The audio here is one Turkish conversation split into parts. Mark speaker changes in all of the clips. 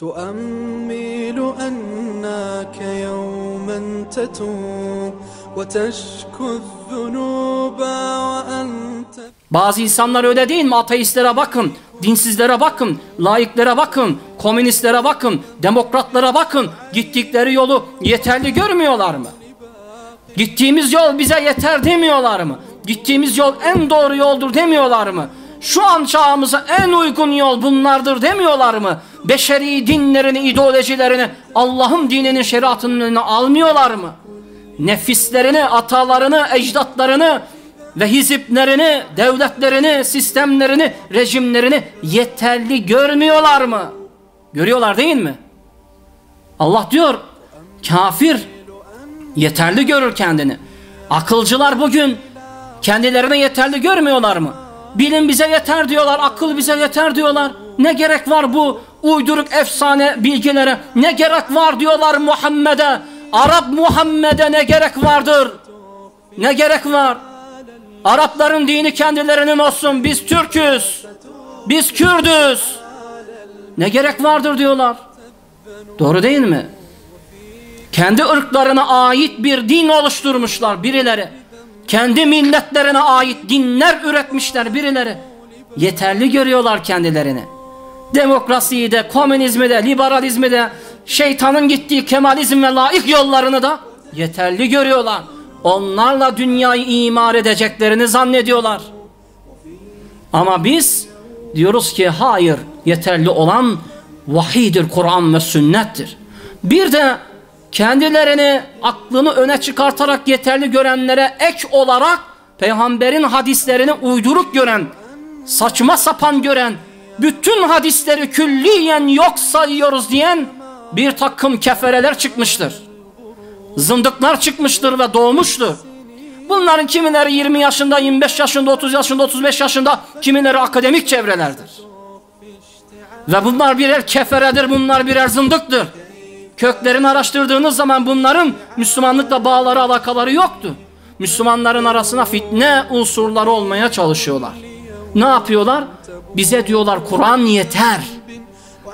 Speaker 1: تؤمل أنك يوما تتوب وتشكو الذنوب وأنت
Speaker 2: Bazı insanlar öyle değil mi? Ateistlere bakın, dinsizlere bakın, laiklere bakın, komünistlere bakın, demokratlara bakın. Gittikleri yolu yeterli görmüyorlar mı? Gittiğimiz yol bize yeter demiyorlar mı? Gittiğimiz yol en doğru yoldur demiyorlar mı? Şu an çağımıza en uygun yol bunlardır demiyorlar mı? Beşeri dinlerini, ideolojilerini Allah'ın dininin şeriatının önüne almıyorlar mı? Nefislerini, atalarını, ecdatlarını ve hiziplerini, devletlerini, sistemlerini, rejimlerini yeterli görmüyorlar mı? Görüyorlar değil mi? Allah diyor kafir yeterli görür kendini. Akılcılar bugün kendilerine yeterli görmüyorlar mı? Bilim bize yeter diyorlar, akıl bize yeter diyorlar. Ne gerek var bu uyduruk efsane bilgilere? Ne gerek var diyorlar Muhammed'e? Arap Muhammed'e ne gerek vardır? Ne gerek var? Arapların dini kendilerinin olsun. Biz Türk'üz. Biz Kürdüz. Ne gerek vardır diyorlar. Doğru değil mi? Kendi ırklarına ait bir din oluşturmuşlar birileri. Kendi milletlerine ait dinler üretmişler birileri. Yeterli görüyorlar kendilerini. Demokrasiyi de, komünizmi de, liberalizmi de, şeytanın gittiği kemalizm ve laik yollarını da yeterli görüyorlar. Onlarla dünyayı imar edeceklerini zannediyorlar. Ama biz diyoruz ki hayır yeterli olan vahidir, Kur'an ve sünnettir. Bir de kendilerini aklını öne çıkartarak yeterli görenlere ek olarak peygamberin hadislerini uyduruk gören, saçma sapan gören, bütün hadisleri külliyen yok sayıyoruz diyen bir takım kefereler çıkmıştır. Zındıklar çıkmıştır ve doğmuştur. Bunların kimileri 20 yaşında, 25 yaşında, 30 yaşında, 35 yaşında, kimileri akademik çevrelerdir. Ve bunlar birer keferedir, bunlar birer zındıktır. Köklerini araştırdığınız zaman bunların Müslümanlıkla bağları, alakaları yoktu. Müslümanların arasına fitne unsurları olmaya çalışıyorlar. Ne yapıyorlar? Bize diyorlar Kur'an yeter.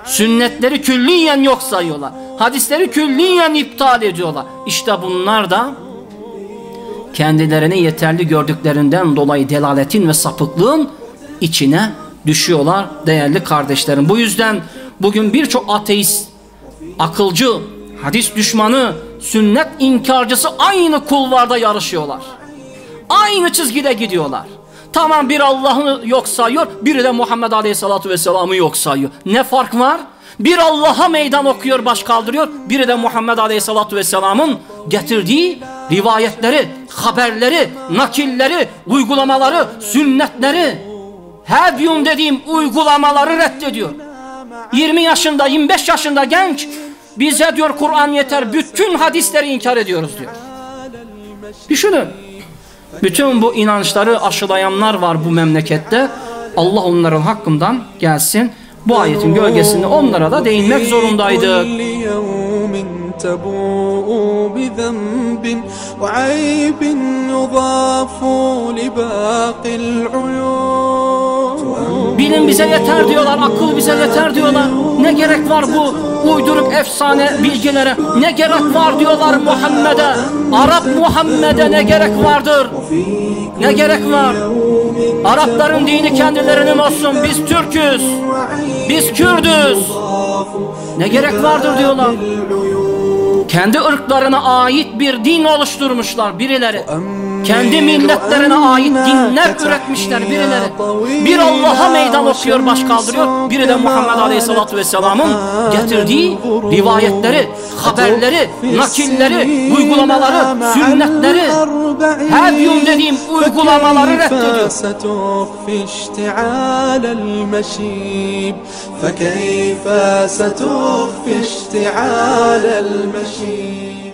Speaker 2: Sünnetleri külliyen yok sayıyorlar. Hadisleri külliyen iptal ediyorlar. İşte bunlar da kendilerini yeterli gördüklerinden dolayı delaletin ve sapıklığın içine düşüyorlar değerli kardeşlerim. Bu yüzden bugün birçok ateist, akılcı, hadis düşmanı, sünnet inkarcısı aynı kulvarda yarışıyorlar. Aynı çizgide gidiyorlar. Tamam bir Allah'ı yok sayıyor, biri de Muhammed Aleyhisselatü Vesselam'ı yok sayıyor. Ne fark var? Bir Allah'a meydan okuyor, baş kaldırıyor. Biri de Muhammed Aleyhisselatü Vesselam'ın getirdiği rivayetleri, haberleri, nakilleri, uygulamaları, sünnetleri, hedyun dediğim uygulamaları reddediyor. 20 yaşında, 25 yaşında genç bize diyor Kur'an yeter, bütün hadisleri inkar ediyoruz diyor. Düşünün. Bütün bu inançları aşılayanlar var bu memlekette. Allah onların hakkından gelsin. Bu ayetin gölgesinde onlara da değinmek zorundaydı.
Speaker 1: تبوء بذنب وعيب يضاف لباقي العيون
Speaker 2: Bilim bize yeter diyorlar, akıl bize yeter diyorlar. Gerek var bu uyduruk efsane bilgilere? Ne gerek var diyorlar Muhammed'e? Arap Muhammed'e ne gerek vardır? Ne gerek var? Arapların dini kendilerinin olsun. Biz Türk'üz. Biz Kürdüz. Ne gerek vardır diyorlar. Kendi ırklarına ait bir din oluşturmuşlar birileri. Kendi milletlerine ait dinler üretmişler birileri. Bir Allah'a meydan okuyor, baş kaldırıyor. Biri de Muhammed Aleyhisselatü Vesselam'ın getirdiği rivayetleri, haberleri, nakilleri, uygulamaları, sünnetleri, hedyun dediğim uygulamaları reddediyor.
Speaker 1: ستخفي اشتعال المشيب فكيف ستخفي اشتعال المشيب